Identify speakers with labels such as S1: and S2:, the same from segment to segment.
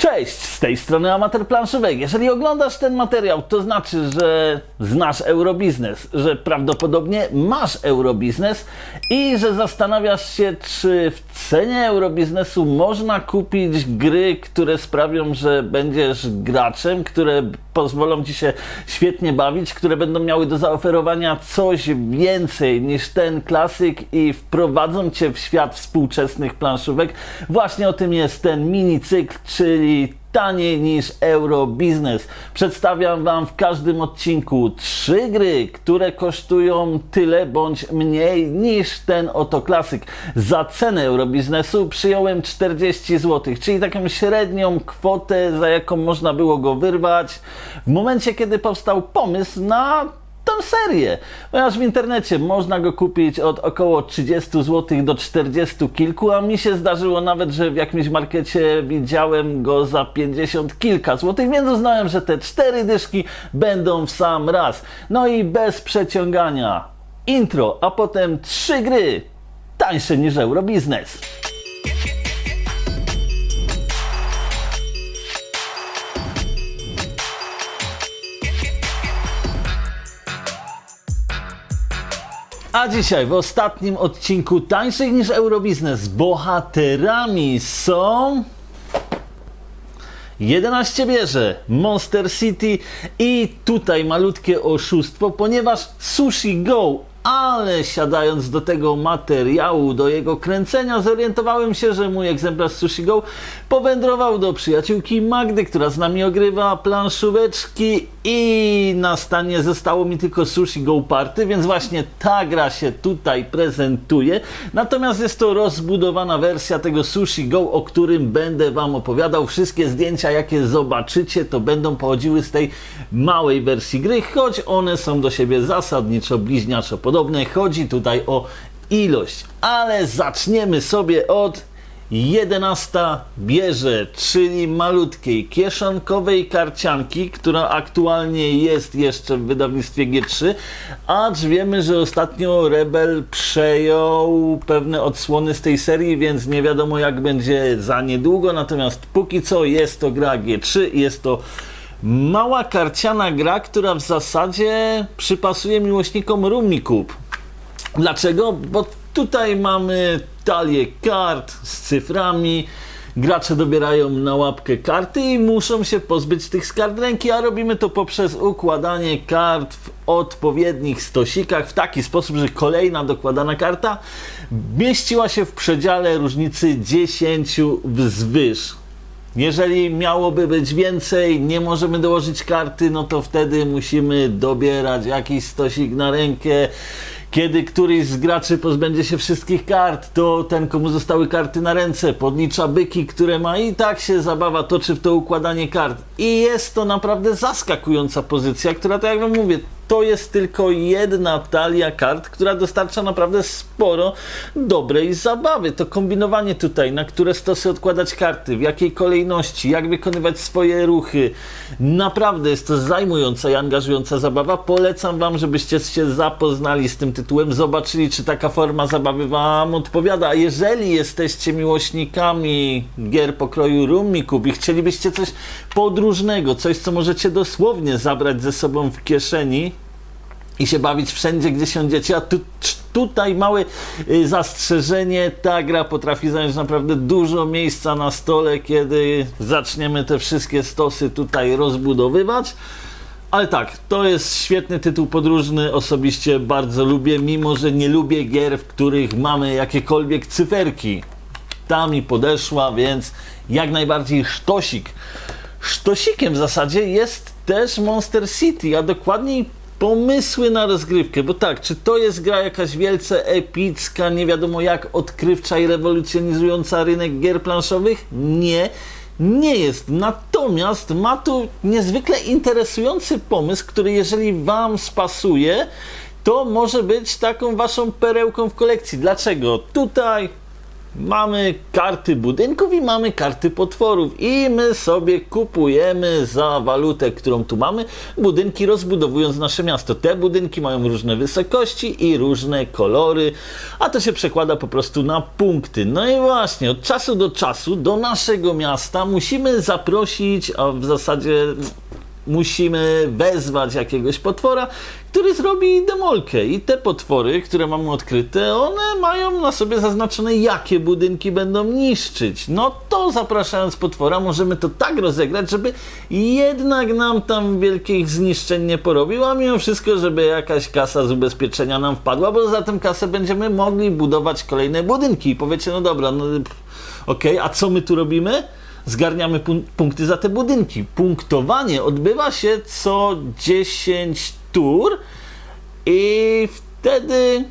S1: Cześć, z tej strony Amator Planszówek. Jeżeli oglądasz ten materiał, to znaczy, że znasz eurobiznes, że prawdopodobnie masz eurobiznes i że zastanawiasz się, czy w cenie eurobiznesu można kupić gry, które sprawią, że będziesz graczem, które pozwolą ci się świetnie bawić, które będą miały do zaoferowania coś więcej niż ten klasyk i wprowadzą cię w świat współczesnych planszówek. Właśnie o tym jest ten mini cykl, czyli taniej niż Eurobiznes. Przedstawiam Wam w każdym odcinku trzy gry, które kosztują tyle bądź mniej niż ten oto klasyk. Za cenę Eurobiznesu przyjąłem 40 zł, czyli taką średnią kwotę, za jaką można było go wyrwać w momencie, kiedy powstał pomysł na tę serię, ponieważ w internecie można go kupić od około 30 zł do 40 kilku, a mi się zdarzyło nawet, że w jakimś markecie widziałem go za 50 kilka złotych, więc uznałem, że te cztery dyszki będą w sam raz. No i bez przeciągania. Intro, a potem trzy gry tańsze niż Eurobiznes. A dzisiaj w ostatnim odcinku tańszych niż Eurobiznes bohaterami są 11 bierze Monster City i tutaj malutkie oszustwo, ponieważ Sushi Go ale siadając do tego materiału, do jego kręcenia, zorientowałem się, że mój egzemplarz Sushi Go powędrował do przyjaciółki Magdy, która z nami ogrywa planszóweczki i na stanie zostało mi tylko Sushi Go Party, więc właśnie ta gra się tutaj prezentuje. Natomiast jest to rozbudowana wersja tego Sushi Go, o którym będę Wam opowiadał. Wszystkie zdjęcia, jakie zobaczycie, to będą pochodziły z tej małej wersji gry, choć one są do siebie zasadniczo bliźniaczo podobne. Chodzi tutaj o ilość, ale zaczniemy sobie od 11 bierze, czyli malutkiej kieszonkowej karcianki, która aktualnie jest jeszcze w wydawnictwie G3, acz wiemy, że ostatnio Rebel przejął pewne odsłony z tej serii, więc nie wiadomo jak będzie za niedługo, natomiast póki co jest to gra G3, jest to mała karciana gra, która w zasadzie przypasuje miłośnikom Rummy Cube. Dlaczego? Bo tutaj mamy talię kart z cyframi. Gracze dobierają na łapkę karty i muszą się pozbyć tych z kart ręki, a robimy to poprzez układanie kart w odpowiednich stosikach w taki sposób, że kolejna dokładana karta mieściła się w przedziale różnicy 10 wzwyż. Jeżeli miałoby być więcej, nie możemy dołożyć karty, no to wtedy musimy dobierać jakiś stosik na rękę. Kiedy któryś z graczy pozbędzie się wszystkich kart, to ten, komu zostały karty na ręce, podlicza byki, które ma i tak się zabawa toczy w to układanie kart. I jest to naprawdę zaskakująca pozycja, która, tak jak wam mówię, to jest tylko jedna talia kart, która dostarcza naprawdę sporo dobrej zabawy. To kombinowanie tutaj, na które stosy odkładać karty, w jakiej kolejności, jak wykonywać swoje ruchy. Naprawdę jest to zajmująca i angażująca zabawa. Polecam Wam, żebyście się zapoznali z tym tytułem, zobaczyli, czy taka forma zabawy Wam odpowiada. A jeżeli jesteście miłośnikami gier pokroju Cube i chcielibyście coś podróżnego, coś, co możecie dosłownie zabrać ze sobą w kieszeni, i się bawić wszędzie, gdzie siądziecie. A tu, tutaj małe y, zastrzeżenie, ta gra potrafi zająć naprawdę dużo miejsca na stole, kiedy zaczniemy te wszystkie stosy tutaj rozbudowywać. Ale tak, to jest świetny tytuł podróżny, osobiście bardzo lubię, mimo że nie lubię gier, w których mamy jakiekolwiek cyferki. Ta mi podeszła, więc jak najbardziej sztosik. Sztosikiem w zasadzie jest też Monster City, a dokładniej pomysły na rozgrywkę, bo tak, czy to jest gra jakaś wielce epicka, nie wiadomo jak odkrywcza i rewolucjonizująca rynek gier planszowych? Nie, nie jest. Natomiast ma tu niezwykle interesujący pomysł, który jeżeli Wam spasuje, to może być taką Waszą perełką w kolekcji. Dlaczego? Tutaj Mamy karty budynków i mamy karty potworów i my sobie kupujemy za walutę, którą tu mamy, budynki rozbudowując nasze miasto. Te budynki mają różne wysokości i różne kolory, a to się przekłada po prostu na punkty. No i właśnie, od czasu do czasu do naszego miasta musimy zaprosić, a w zasadzie musimy wezwać jakiegoś potwora, który zrobi demolkę. I te potwory, które mamy odkryte, one mają na sobie zaznaczone, jakie budynki będą niszczyć. No to zapraszając potwora, możemy to tak rozegrać, żeby jednak nam tam wielkich zniszczeń nie porobił, a mimo wszystko, żeby jakaś kasa z ubezpieczenia nam wpadła, bo za tę kasę będziemy mogli budować kolejne budynki. I powiecie, no dobra, no okej, a co my tu robimy? zgarniamy pun- punkty za te budynki. Punktowanie odbywa się co 10 tur i wtedy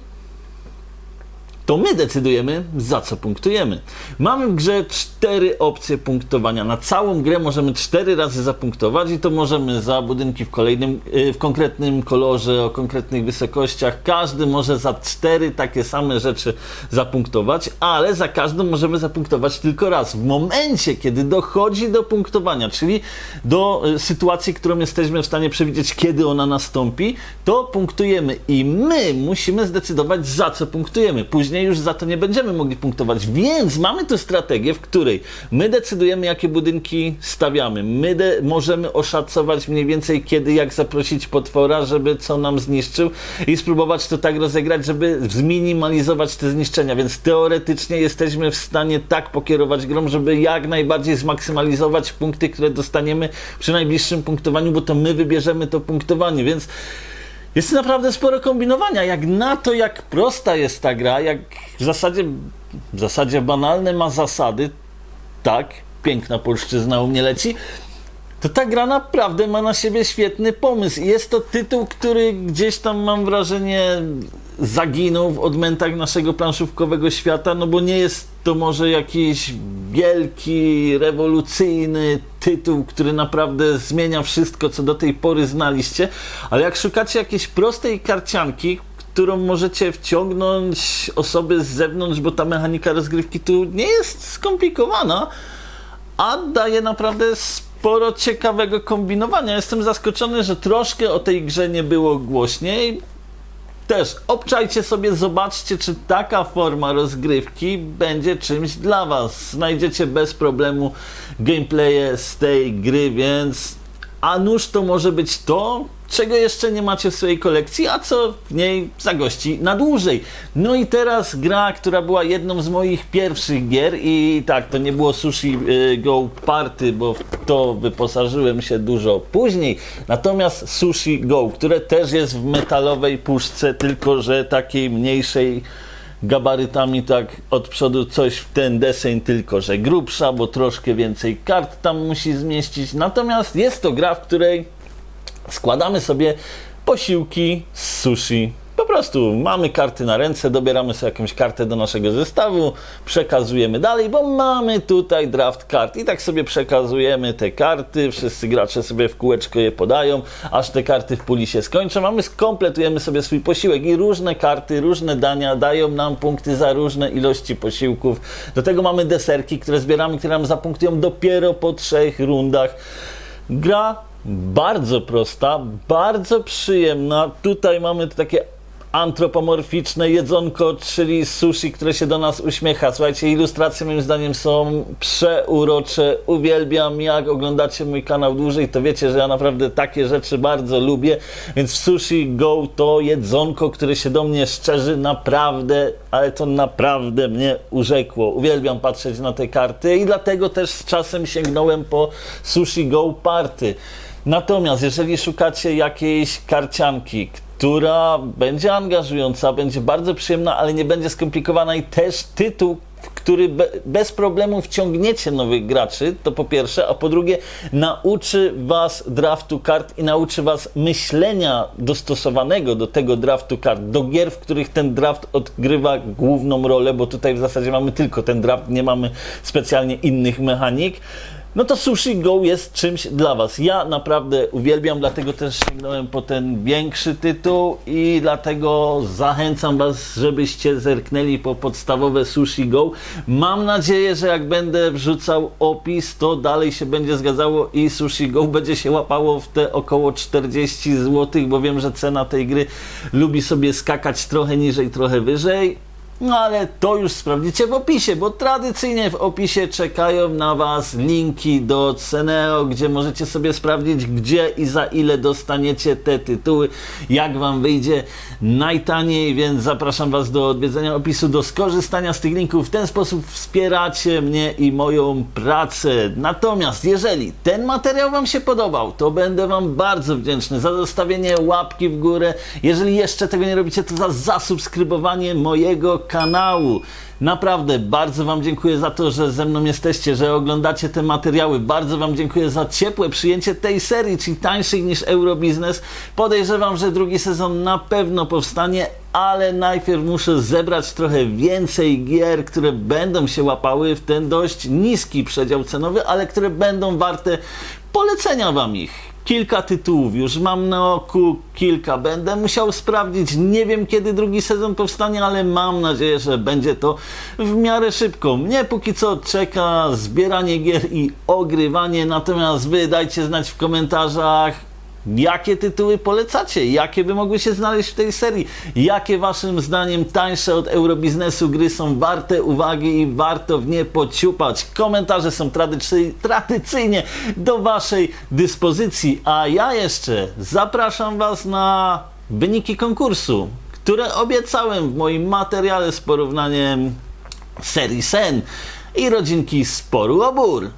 S1: to my decydujemy, za co punktujemy. Mamy w grze cztery opcje punktowania. Na całą grę możemy cztery razy zapunktować i to możemy za budynki w kolejnym, y, w konkretnym kolorze, o konkretnych wysokościach. Każdy może za cztery takie same rzeczy zapunktować, ale za każdą możemy zapunktować tylko raz. W momencie, kiedy dochodzi do punktowania, czyli do y, sytuacji, którą jesteśmy w stanie przewidzieć, kiedy ona nastąpi, to punktujemy i my musimy zdecydować, za co punktujemy. Później już za to nie będziemy mogli punktować, więc mamy tu strategię, w której my decydujemy, jakie budynki stawiamy. My możemy oszacować mniej więcej, kiedy, jak zaprosić potwora, żeby co nam zniszczył i spróbować to tak rozegrać, żeby zminimalizować te zniszczenia. Więc teoretycznie jesteśmy w stanie tak pokierować grą, żeby jak najbardziej zmaksymalizować punkty, które dostaniemy przy najbliższym punktowaniu, bo to my wybierzemy to punktowanie, więc jest naprawdę sporo kombinowania. Jak na to, jak prosta jest ta gra, jak w zasadzie, w zasadzie banalne ma zasady, tak, piękna polszczyzna u mnie leci, to ta gra naprawdę ma na siebie świetny pomysł. I jest to tytuł, który gdzieś tam mam wrażenie zaginął w odmętach naszego planszówkowego świata, no bo nie jest to może jakiś wielki, rewolucyjny tytuł, który naprawdę zmienia wszystko, co do tej pory znaliście, ale jak szukacie jakiejś prostej karcianki, którą możecie wciągnąć osoby z zewnątrz, bo ta mechanika rozgrywki tu nie jest skomplikowana, a daje naprawdę sporo ciekawego kombinowania. Jestem zaskoczony, że troszkę o tej grze nie było głośniej. Też obczajcie sobie, zobaczcie, czy taka forma rozgrywki będzie czymś dla Was. Znajdziecie bez problemu gameplaye z tej gry, więc a nuż to może być to, czego jeszcze nie macie w swojej kolekcji, a co w niej zagości na dłużej. No i teraz gra, która była jedną z moich pierwszych gier i tak, to nie było Sushi y, Go Party, bo w to wyposażyłem się dużo później. Natomiast Sushi Go, które też jest w metalowej puszce, tylko że takiej mniejszej gabarytami tak od przodu coś w ten deseń, tylko że grubsza, bo troszkę więcej kart tam musi zmieścić. Natomiast jest to gra, w której składamy sobie posiłki z sushi. Po prostu mamy karty na ręce, dobieramy sobie jakąś kartę do naszego zestawu, przekazujemy dalej, bo mamy tutaj draft kart i tak sobie przekazujemy te karty, wszyscy gracze sobie w kółeczko je podają, aż te karty w puli się skończą, a my skompletujemy sobie swój posiłek i różne karty, różne dania dają nam punkty za różne ilości posiłków. Do tego mamy deserki, które zbieramy, które nam zapunktują dopiero po trzech rundach. Gra bardzo prosta, bardzo przyjemna. Tutaj mamy takie antropomorficzne jedzonko, czyli sushi, które się do nas uśmiecha. Słuchajcie, ilustracje moim zdaniem są przeurocze. Uwielbiam, jak oglądacie mój kanał dłużej, to wiecie, że ja naprawdę takie rzeczy bardzo lubię. Więc Sushi Go to jedzonko, które się do mnie szczerzy, naprawdę, ale to naprawdę mnie urzekło. Uwielbiam patrzeć na te karty i dlatego też z czasem sięgnąłem po Sushi Go Party. Natomiast jeżeli szukacie jakiejś karcianki, która będzie angażująca, będzie bardzo przyjemna, ale nie będzie skomplikowana i też tytuł, w który be, bez problemu wciągniecie nowych graczy, to po pierwsze, a po drugie nauczy was draftu kart i nauczy was myślenia dostosowanego do tego draftu kart, do gier, w których ten draft odgrywa główną rolę, bo tutaj w zasadzie mamy tylko ten draft, nie mamy specjalnie innych mechanik. No to Sushi Go jest czymś dla Was. Ja naprawdę uwielbiam, dlatego też sięgnąłem po ten większy tytuł i dlatego zachęcam Was, żebyście zerknęli po podstawowe Sushi Go. Mam nadzieję, że jak będę wrzucał opis, to dalej się będzie zgadzało i Sushi Go będzie się łapało w te około 40 zł, bo wiem, że cena tej gry lubi sobie skakać trochę niżej, trochę wyżej. No ale to już sprawdzicie w opisie, bo tradycyjnie w opisie czekają na Was linki do Ceneo, gdzie możecie sobie sprawdzić, gdzie i za ile dostaniecie te tytuły, jak Wam wyjdzie najtaniej, więc zapraszam Was do odwiedzenia opisu, do skorzystania z tych linków. W ten sposób wspieracie mnie i moją pracę. Natomiast jeżeli ten materiał Wam się podobał, to będę Wam bardzo wdzięczny za zostawienie łapki w górę. Jeżeli jeszcze tego nie robicie, to za zasubskrybowanie mojego kanału. Naprawdę bardzo Wam dziękuję za to, że ze mną jesteście, że oglądacie te materiały. Bardzo Wam dziękuję za ciepłe przyjęcie tej serii, czyli tańszych niż Eurobiznes. Podejrzewam, że drugi sezon na pewno powstanie, ale najpierw muszę zebrać trochę więcej gier, które będą się łapały w ten dość niski przedział cenowy, ale które będą warte polecenia Wam ich kilka tytułów, już mam na oku kilka. Będę musiał sprawdzić. Nie wiem kiedy drugi sezon powstanie, ale mam nadzieję, że będzie to w miarę szybko. Mnie póki co czeka zbieranie gier i ogrywanie. Natomiast wy dajcie znać w komentarzach. Jakie tytuły polecacie? Jakie by mogły się znaleźć w tej serii? Jakie waszym zdaniem tańsze od Eurobiznesu gry są warte uwagi i warto w nie pociupać? Komentarze są tradycy- tradycyjnie do waszej dyspozycji, a ja jeszcze zapraszam was na wyniki konkursu, które obiecałem w moim materiale z porównaniem serii Sen i rodzinki Sporu Obór.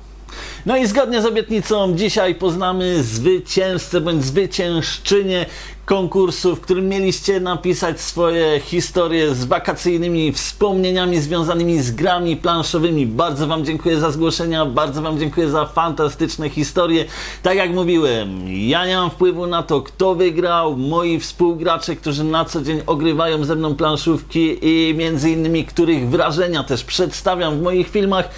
S1: No i zgodnie z obietnicą dzisiaj poznamy zwycięzcę bądź zwyciężczynię konkursu, w którym mieliście napisać swoje historie z wakacyjnymi wspomnieniami związanymi z grami planszowymi. Bardzo Wam dziękuję za zgłoszenia, bardzo Wam dziękuję za fantastyczne historie. Tak jak mówiłem, ja nie mam wpływu na to, kto wygrał. Moi współgracze, którzy na co dzień ogrywają ze mną planszówki i między innymi których wrażenia też przedstawiam w moich filmach.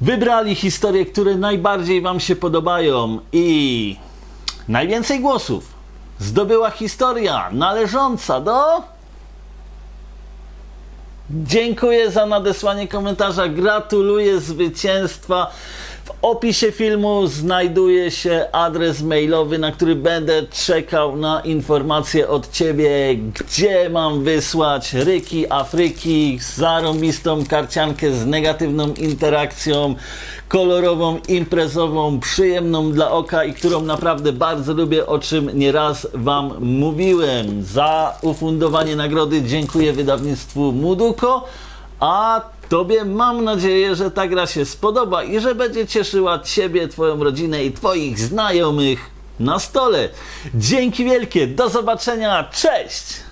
S1: Wybrali historie, które najbardziej Wam się podobają i najwięcej głosów zdobyła historia należąca do. Dziękuję za nadesłanie komentarza. Gratuluję zwycięstwa. W opisie filmu znajduje się adres mailowy, na który będę czekał na informacje od Ciebie, gdzie mam wysłać ryki Afryki, zarąbistą karciankę z negatywną interakcją, kolorową, imprezową, przyjemną dla oka i którą naprawdę bardzo lubię, o czym nieraz Wam mówiłem. Za ufundowanie nagrody dziękuję wydawnictwu Muduko, a Tobie mam nadzieję, że ta gra się spodoba i że będzie cieszyła Ciebie, Twoją rodzinę i Twoich znajomych na stole. Dzięki wielkie, do zobaczenia, cześć!